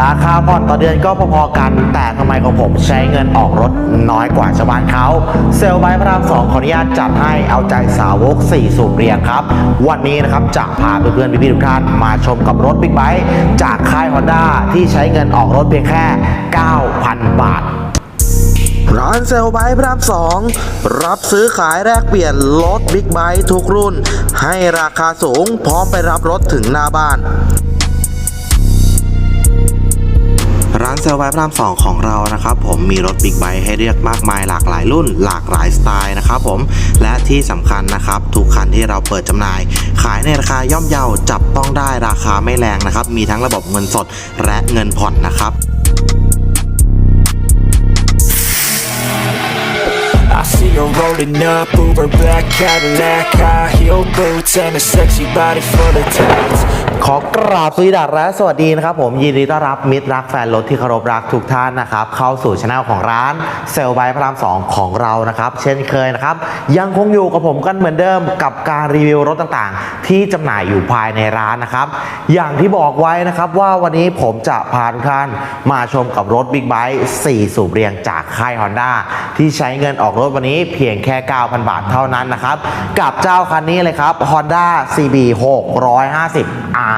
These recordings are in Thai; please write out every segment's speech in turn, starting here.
ราคาผ่อนต่อเดือนก็พอๆกัน แต่ทำไมของผมใช้เงินออกรถน้อยกว่าชาวบ้านเขา เซลล์ไบพระรามสองขออนุญาตจัดให้เอาใจสาวก 4 สูบเรียงครับ วันนี้นะครับจะพาเพื่อนๆพี่ๆทุกท่านมาชมกับรถบิ๊กไบค์จากค่าย Honda ที่ใช้เงินออกรถเพียงแค่ 9,000 บาทร้านเซลไบค์พระรามสองรับซื้อขายแลกเปลี่ยนรถบิ๊กไบค์ทุกรุ่น ให้ราคาสูงพร้อมไปรับรถถึงหน้าบ้าน ร้านเซลล์ไบค์พรามสองของเรานะครับผมมีรถบิ๊กไบค์ให้เลือกมากมายหลากหลายรุ่น หลากหลายสไตล์นะครับผมและที่สำคัญนะครับทุกคันที่เราเปิดจำหน่าย ขายในราคาย่อมเยาจับต้องได้ราคาไม่แรงนะครับมีทั้งระบบเงินสดและเงินผ่อนนะครับ I see her rolling up, Uber black Cadillac High heel boots and a sexy body full of tats ขอกราบสวัสดีและสวัสดีนะครับผมยินดีต้อนรับมิตรรักแฟนรถที่เคารพรักทุกท่านนะครับ เข้าสู่ช anel ของร้านเซลไบพระรามสองของเรานะครับ เช่นเคยนะครับ ยังคงอยู่กับผมกันเหมือนเดิมกับการรีวิวรถต่างๆ ที่จำหน่ายอยู่ภายในร้านนะครับ อย่างที่บอกไว้นะครับว่าวันนี้ผมจะพาทุกท่านมาชมกับรถบิ๊กไบค์4สูบเรียงจากค่าย Honda ที่ใช้เงินออกรถวันนี้เพียงแค่ 9,000 บาทเท่านั้นนะครับกับเจ้าคันนี้เลยครับ Honda CB 650R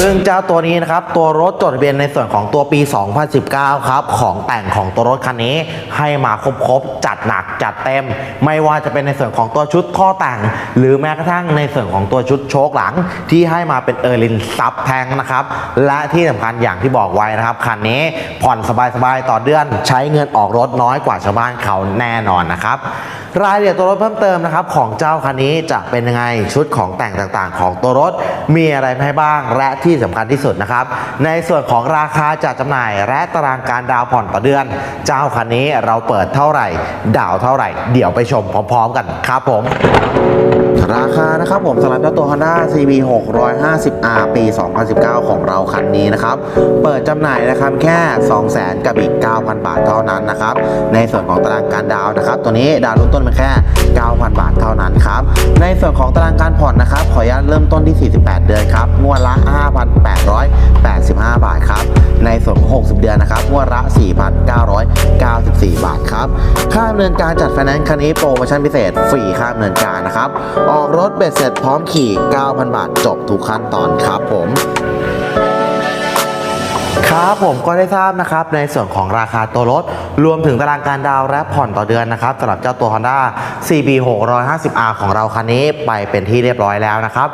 ซึ่งเจ้าตัวนี้นะครับ ตัวรถจดทะเบียนในส่วนของตัวปี 2019 ครับ ของแต่งของตัวรถคันนี้ให้มาครบๆ จัดหนักจัดเต็ม ไม่ว่าจะเป็นในส่วนของตัวชุดท่อแต่ง หรือแม้กระทั่งในส่วนของตัวชุดโชคหลัง ที่ให้มาเป็นเออร์ลินซับแทงนะครับ และที่สำคัญอย่างที่บอกไว้นะครับ คันนี้ผ่อนสบายๆ ต่อเดือนใช้เงินออกรถน้อยกว่าชาวบ้านเขาแน่นอนนะครับรายละเอียดตัวรถเพิ่มเติมนะครับของเจ้าคันนี้จะเป็นยังไงชุดของแต่งต่างๆ ของตัวรถมีอะไรให้บ้างและที่ที่สำคัญที่สุดนะครับ ในส่วนของราคาจัดจำหน่าย และตารางการดาวผ่อนต่อเดือน เจ้าคันนี้เราเปิดเท่าไหร่ ดาวเท่าไหร่ เดี๋ยวไปชมพร้อมๆกันครับผมราคานะครับผมสำหรับเจ้าตัว Honda CB 650R ปี 2019 ของเราคันนี้นะครับ เปิดจำหน่ายนะครับแค่ 200,000 กับอีก 9,000 บาทเท่านั้นนะครับ ในส่วนของตารางการดาวนะครับ ตัวนี้ดาวริ่มต้นมาแค่ 9,000บ ท่านั้นครับ ในส่วนของตารางการผ่อนนะครับ ขออนุญาตเริ่มต้นที่ 48 เดือนครับ งวดละ 5,885 บาทครับ ในส่วนของ 60 เดือนนะครับ งวดละ 4,994 บาทครับ ค่าดำเนินการจัดไฟแนนซ์คันนี้โปรโมชั่นพิเศษ ฟรีค่าดำเนินการนะครับ ออกรถเบ็ดเสร็จพร้อมขี่ 9,000 บาท จบทุกขั้นตอนครับผมครับผมก็ได้ทราบนะครับในส่วนของราคาตัวรถ รวมถึงตารางการดาวและผ่อนต่อเดือนนะครับสำหรับเจ้าตัว Honda CB 650R ของเราคันนี้ไปเป็นที่เรียบร้อยแล้วนะครับ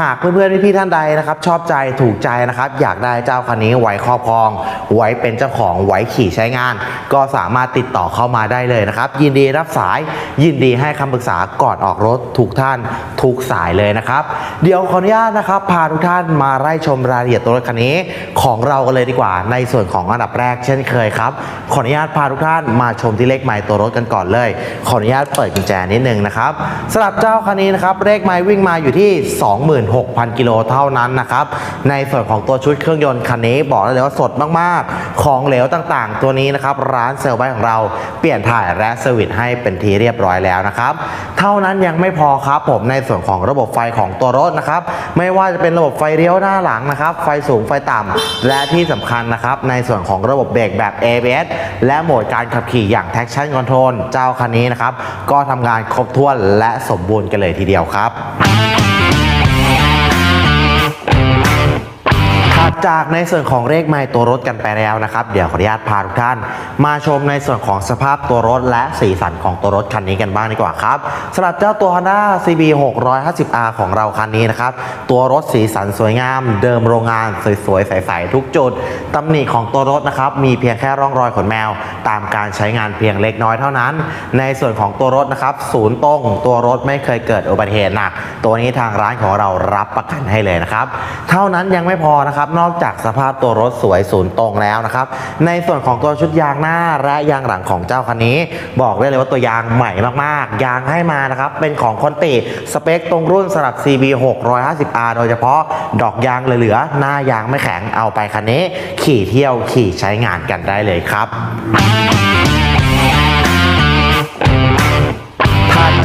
หากเพื่อนๆพี่ๆท่านใดนะครับ ชอบใจถูกใจนะครับ อยากได้เจ้าคันนี้ไว้ครอบครอง ไว้เป็นเจ้าของไว้ขี่ใช้งาน ก็สามารถติดต่อเข้ามาได้เลยนะครับ ยินดีรับสายยินดีให้คำปรึกษาก่อนออกรถทุกท่านทุกสายเลยนะครับ เดี๋ยวขออนุญาตนะครับ พาทุกท่านมาไล่ชมรายละเอียดตัวรถคันนี้ ของเรากันเลยดีกว่า ในส่วนของอันดับแรกเช่นเคยครับขออนุญาตพาทุกท่านมาชมที่เลขไมล์ตัวรถกันก่อนเลย ขออนุญาตเปิดกุญแจนิดนึงนะครับสำหรับเจ้าคันนี้นะครับเลขไมล์วิ่งมาอยู่ที่ 26,000 กิโลเท่านั้นนะครับในส่วนของตัวชุดเครื่องยนต์คันนี้บอกได้เลยว่าสดมากๆ ของเหลวต่างๆ ตัวนี้นะครับร้านเซลล์ไบของเราเปลี่ยนถ่ายและเซอร์วิสให้เป็นทีเรียบร้อยแล้วนะครับเท่านั้นยังไม่พอครับผมในส่วนของระบบไฟของตัวรถนะครับไม่ว่าจะเป็นระบบไฟเลี้ยวหน้าหลังนะครับไฟสูงไฟต่ำและที่สำคัญนะครับในส่วนของระบบเบรกแบบ ABS และโหมมดการขับขี่อย่าง traction control เจ้าคันนี้นะครับ ก็ทำงานครบถ้วนและสมบูรณ์กันเลยทีเดียวครับ ถัดจากในส่วนของเลขไมล์ตัวรถกันไปแล้วนะครับ เดี๋ยวขออนุญาตพาทุกท่าน มาชมในส่วนของสภาพตัวรถและสีสันของตัวรถคันนี้กันบ้างดีกว่าครับสำหรับเจ้าตัว Honda CB 650R ของเราคันนี้นะครับ ตัวรถสีสันสวยงาม เดิมโรงงานสวยๆใสๆทุกจุดตำหนิของตัวรถนะครับ มีเพียงแค่ร่องรอยขนแมว ตามการใช้งานเพียงเล็กน้อยเท่านั้น ในส่วนของตัวรถนะครับศูนย์ตรงตัวรถไม่เคยเกิดอุบัติเหตุหนัก ตัวนี้ทางร้านของเรารับประกันให้เลยนะครับ เท่านั้นยังไม่พอนะครับนอกจากสภาพตัวรถสวยศูนย์ตรงแล้วนะครับ ในส่วนของตัวชุดยางหน้าและยางหลังของเจ้าคันนี้ บอกได้เลยว่าตัวยางใหม่มากๆ ยางให้มานะครับ เป็นของคอนติสเปคตรงรุ่นสำหรับ CB 650R โดยเฉพาะดอกยางเหลือๆหน้ายางไม่แข็งเอาไปคันนี้ ขี่เที่ยวขี่ใช้งานกันได้เลยครับ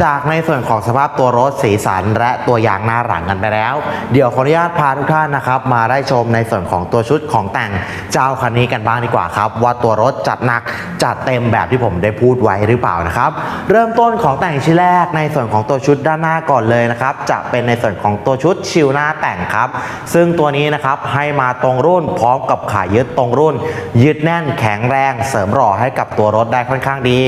จากในส่วนของสภาพตัวรถสีสัน และตัวยางหน้าหลังกันไปแล้ว เดี๋ยวขออนุญาตพาทุกท่านนะครับมาได้ชมในส่วนของตัวชุดของแต่งเจ้าคันนี้กันบ้างดีกว่าครับ ว่าตัวรถจัดหนักจัดเต็มแบบที่ผมได้พูดไว้หรือเปล่านะครับ เริ่มต้นของแต่งชิ้นแรกในส่วนของตัวชุดด้านหน้าก่อนเลยนะครับจะเป็นในส่วนของตัวชุดชิลหน้าแต่งครับ ซึ่งตัวนี้นะครับให้มาตรงรุ่นพร้อมกับขายึดตรงรุ่น ยึดแน่นแข็งแรง เสริมหล่อให้กับตัวรถได้ค่อนข้างดี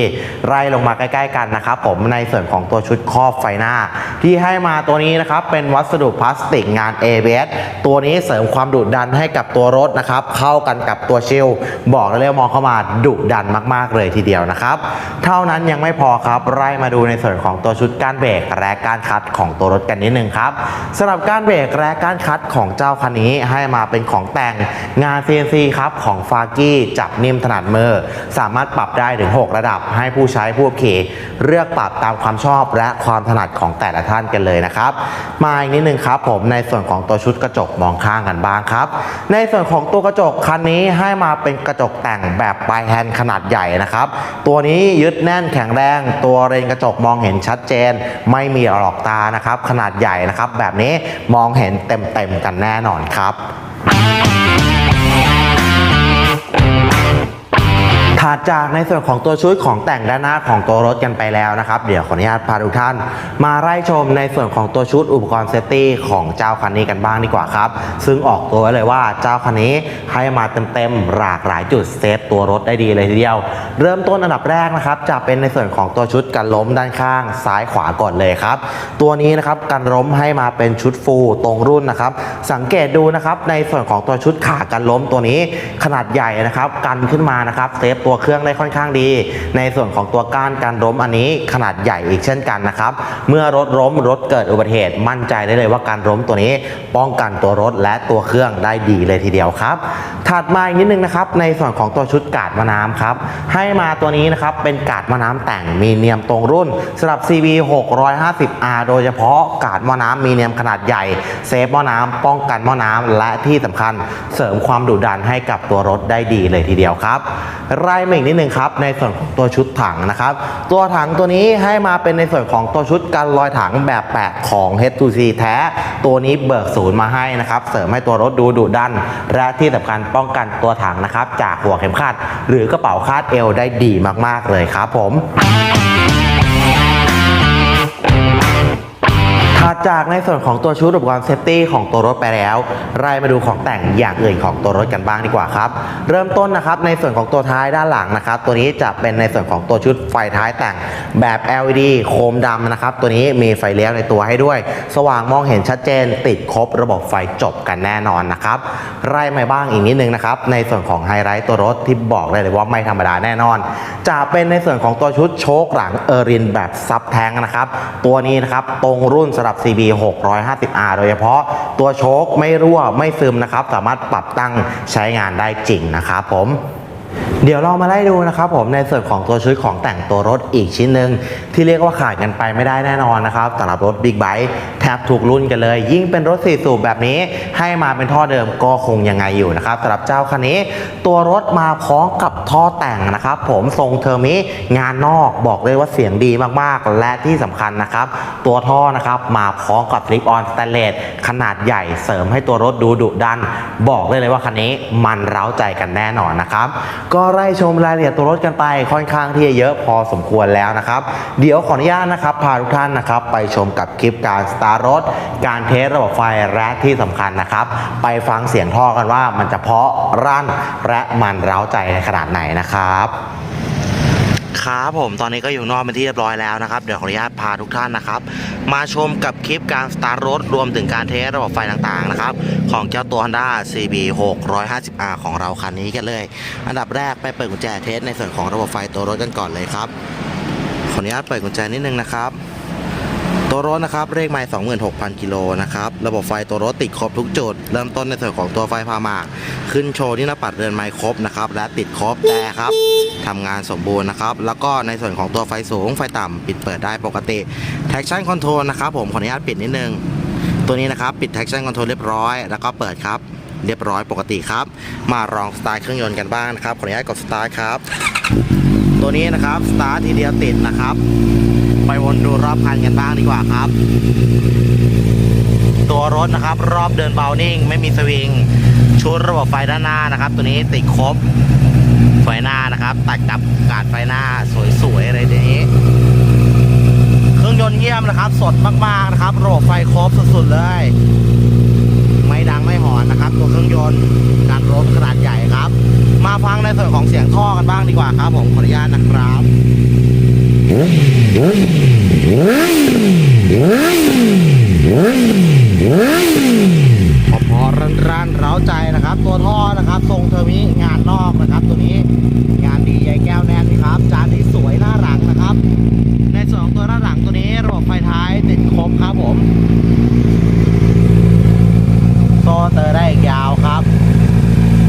ไล่ลงมาใกล้ ๆ กันนะครับผมในส่วนของของตัวชุดครอบไฟหน้า ที่ให้มาตัวนี้นะครับเป็นวัสดุพลาสติกงาน ABS ตัวนี้เสริมความดุดันให้กับตัวรถนะครับเข้ากันกับตัวเชลบอกได้เลยมองเข้ามาดุดันมาก ๆ เลยทีเดียวนะครับ เท่านั้นยังไม่พอครับไล่มาดูในส่วนของตัวชุดก้านเบรกและก้านคัดของตัวรถกันนิดนึงครับสำหรับก้านเบรกและก้านคัดของเจ้าคันนี้ให้มาเป็นของแต่งงาน CNC ครับของฟากี้จับนิ่มถนัดมือสามารถปรับได้ถึง 6 ระดับให้ผู้ใช้ผู้ขี่เลือกปรับตามความชอบอบและความถนัดของแต่ละท่านกันเลยนะครับ มาอีกนิดนึงครับผมในส่วนของตัวชุดกระจกมองข้างกันบ้างครับ ในส่วนของตัวกระจกคันนี้ให้มาเป็นกระจกแต่งแบบปลายแฮนด์ขนาดใหญ่นะครับ ตัวนี้ยึดแน่นแข็งแรง ตัวเรนกระจกมองเห็นชัดเจน ไม่มีหลอกตานะครับ ขนาดใหญ่นะครับ แบบนี้มองเห็นเต็มๆกันแน่นอนครับ ถัดจากในส่วนของตัวชุดของแต่งด้านหน้าของตัวรถกันไปแล้วนะครับ เดี๋ยวขออนุญาตพาทุกท่าน มาไล่ชมในส่วนของตัวชุดอุปกรณ์เซฟตี้ของเจ้าคันนี้กันบ้างดีกว่าครับ ซึ่งออกตัวไว้เลยว่าเจ้าคันนี้ให้มาเต็มๆหลากหลายจุดเซฟตัวรถได้ดีเลยทีเดียว เริ่มต้นอันดับแรกนะครับ จะเป็นในส่วนของตัวชุดกันล้มด้านข้างซ้ายขวาก่อนเลยครับ ตัวนี้นะครับกันล้มให้มาเป็นชุดฟูตรงรุ่นนะครับ สังเกตดูนะครับในส่วนของตัวชุดขากันล้มตัวนี้ขนาดใหญ่นะครับ กันขึ้นมานะครับเซฟตัวัวเครื่องได้ค่อนข้างดี ในส่วนของตัวก้านการล้มอันนี้ขนาดใหญ่อีกเช่นกันนะครับเมื่อรถล้มรถเกิดอุบัติเหตุมั่นใจได้เลยว่าการล้มตัวนี้ป้องกันตัวรถและตัวเครื่องได้ดีเลยทีเดียวครับถัดมาอีกนิดนึงนะครับในส่วนของตัวชุดกาดมะน้ำครับให้มาตัวนี้นะครับเป็นกาดมะน้ำแต่งมีเนียมตรงรุ่นสำหรับ CV 650R โดยเฉพาะกาดมะน้ำมีเนียมขนาดใหญ่เซฟม้อน้ำป้องกันม้อน้ำและที่สำคัญเสริมความดุดันให้กับตัวรถได้ดีเลยทีเดียวครับไล่มาอีกนิดนึงครับในส่วนของตัวชุดถังนะครับ ตัวถังตัวนี้ให้มาเป็นในส่วนของตัวชุดกันรอยถังแบบแปะของ H2C แท้ ตัวนี้เบิกศูนย์มาให้นะครับ เสริมให้ตัวรถดูดุดัน และที่สำคัญป้องกันตัวถังนะครับ จากหัวเข็มขัด หรือกระเป๋าคาดเอวได้ดีมากๆเลยครับผม ถัดจากในส่วนของตัวชุดอุปกรณ์เซฟตี้ของตัวรถไปแล้วไล่มาดูของแต่งอย่างอื่นของตัวรถกันบ้างดีกว่าครับ เริ่มต้นนะครับในส่วนของตัวท้ายด้านหลังนะครับ ตัวนี้จะเป็นในส่วนของตัวชุดไฟท้ายแต่งแบบ LED โคมดำนะครับ ตัวนี้มีไฟเลี้ยวในตัวให้ด้วย สว่างมองเห็นชัดเจน ติดครบระบบไฟจบกันแน่นอนนะครับไล่มาบ้างอีกนิดนึงนะครับในส่วนของไฮไลท์ตัวรถที่บอกได้เลยว่าไม่ธรรมดาแน่นอน จะเป็นในส่วนของตัวชุดโชคหลังเออรินแบบซับแทงนะครับตัวนี้นะครับตรงรุ่นสำหรับับ CB 650R โดยเฉพาะตัวโชคไม่รั่วไม่ซึมนะครับ สามารถปรับตั้งใช้งานได้จริงนะครับผมเดี๋ยวเรามาไล่ดูนะครับผมในส่วนของตัวชุดของแต่งตัวรถอีกชิ้นหนึ่ง ที่เรียกว่าขาดกันไปไม่ได้แน่นอนนะครับสำหรับรถบิ๊กไบค์แทบถูกรุ่นกันเลย ยิ่งเป็นรถสี่สูบแบบนี้ ให้มาเป็นท่อเดิมก็คงยังไงอยู่นะครับสำหรับเจ้าคันนี้ ตัวรถมาพร้อมกับท่อแต่งนะครับ ผมทรงเทอร์มิงานนอกบอกเลยว่าเสียงดีมากๆ และที่สำคัญนะครับ ตัวท่อนะครับมาพร้อมกับสลิปออนสแตนเลสขนาดใหญ่เสริมให้ตัวรถดูดุดัน บอกได้เลยว่าคันนี้มันเร้าใจกันแน่นอนนะครับ ก็ไล่ชมรายละเอียดตัวรถกันไปค่อนข้างที่จะเยอะพอสมควรแล้วนะครับเดี๋ยวี๋ยวขออนุญาตนะครับพาทุกท่านนะครับไปชมกับคลิปการสตาร์รถ การเทสระบบไฟและที่สำคัญนะครับ ไปฟังเสียงท่อกันว่ามันจะเพาะรั่นและมันเร้าใจในขนาดไหนนะครับครับผมตอนนี้ก็อยู่นอกเป็นที่เรียบร้อยแล้วนะครับเดี๋ยวขออนุญาตพาทุกท่านนะครับ มาชมกับคลิปการสตาร์ทรถรวมถึงการเทสระบบไฟต่างๆนะครับ ของเจ้าตัว Honda CB 650R ของเราคันนี้กันเลย อันดับแรกไปเปิดกุญแจเทสในส่วนของระบบไฟตัวรถกันก่อนเลยครับ ขออนุญาตเปิดกุญแจนิดนึงนะครับ ตัวรถนะครับเลขไมล์26,000 กิโลนะครับ ระบบไฟตัวรถติดครบทุกจุด เริ่มต้นในส่วนของตัวไฟพามาขึ้นโชว์ที่หน้าปัดเรือนไมล์ครบนะครับ และติดครบแต่ครับทำงานสมบูรณ์นะครับ แล้วก็ในส่วนของตัวไฟสูงไฟต่ำปิดเปิดได้ปกติ traction control นะครับผมขออนุญาตปิดนิดนึง ตัวนี้นะครับปิด traction control เรียบร้อย แล้วก็เปิดครับเรียบร้อยปกติครับ มาลองสตาร์ทเครื่องยนต์กันบ้างนะครับ ขออนุญาตกดสตาร์ทครับ ตัวนี้นะครับสตาร์ททีเดียวติดนะครับ ไปวนดูรอบคันกันบ้างดีกว่าครับ ตัวรถนะครับ รอบเดินเบานิ่ง ไม่มีสวิง ชุดระบบไฟด้านหน้านะครับ ตัวนี้ติดครบไฟหน้านะครับ ตัดกับกาดไฟหน้าสวยๆอะไรทีนี้ เครื่องยนต์เยี่ยมนะครับ สดมากๆนะครับระบบไฟครบสุดๆเลย ไม่ดังไม่หอนนะครับ ตัวเครื่องยนต์ รถขนาดใหญ่ครับ มาฟังในส่วนของเสียงท่อกันบ้างดีกว่าครับ ผมขออนุญาตนะครับพอพอรันรันเร้าใจนะครับ ตัวท่อนะครับ ทรงเทอร์มิงานนอกนะครับตัวนี้งานดีใยแก้วแน่นนะครับ จานนี้สวยหน้าหลังนะครับ ในส่วนของตัวหน้าหลังตัวนี้ระบบไฟท้ายติดครบครับผม โซ่เตอร์ได้อีกยาวครับ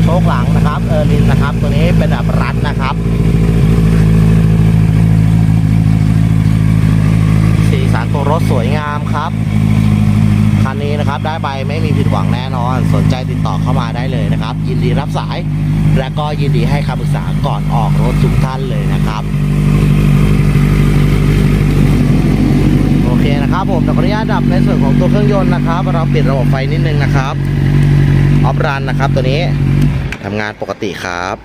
โชคหลังนะครับ เออร์ลินนะครับ ตัวนี้เป็นแบบรัดนะครับ สีสันตัวรถสวยงามครับ คั นะครับ ได้ไปไม่มีผิดหวังแน่นอน สนใจติดต่อเข้ามาได้เลยนะครับ ยินดีรับสาย และก็ยินดีให้คำปรึกษาก่อนออกรถทุกท่านเลยนะครับโอเคนะครับผมขออนุญาตดับในส่วนของตัวเครื่องยนต์นะครับ เราปิดระบบไฟนิดนึงนะครับออฟรันนะครับ ตัวนี้ทำงานปกติครับ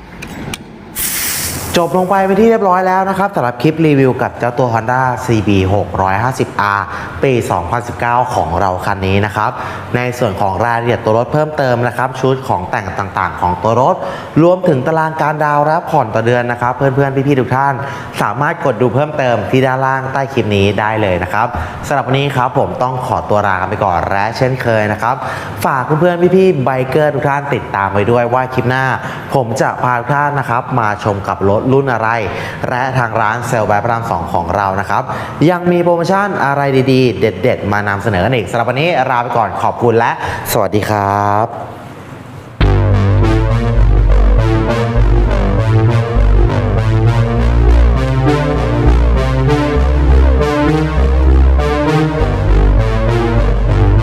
จบลงไปเป็นที่เรียบร้อยแล้วนะครับสำหรับคลิปรีวิวกับเจ้าตัว Honda CB 650R ปี 2019 ของเราคันนี้นะครับ ในส่วนของรายละเอียดตัวรถเพิ่มเติมนะครับ ชุดของแต่งต่างๆ ของตัวรถ รวมถึงตารางการดาวน์และผ่อนต่อเดือนนะครับ เพื่อนๆ พี่ๆ ทุกท่าน สามารถกดดูเพิ่มเติมที่ด้านล่างใต้คลิปนี้ได้เลยนะครับสำหรับวันนี้ครับผมต้องขอตัวลาไปก่อนและเช่นเคยนะครับ ฝากเพื่อนๆ พี่ๆ ไบเกอร์ทุกท่านติดตามไว้ด้วยว่าคลิปหน้า ผมจะพาทุกท่านนะครับมาชมกับรถรุ่นอะไร และทางร้านเซลล์แบบพระรามสองของเรานะครับ ยังมีโปรโมชั่นอะไรดีๆ เด็ด ๆ มานำเสนอกันอีกสำหรับวันนี้ลาไปก่อนขอบคุณและ สวัสดีครับ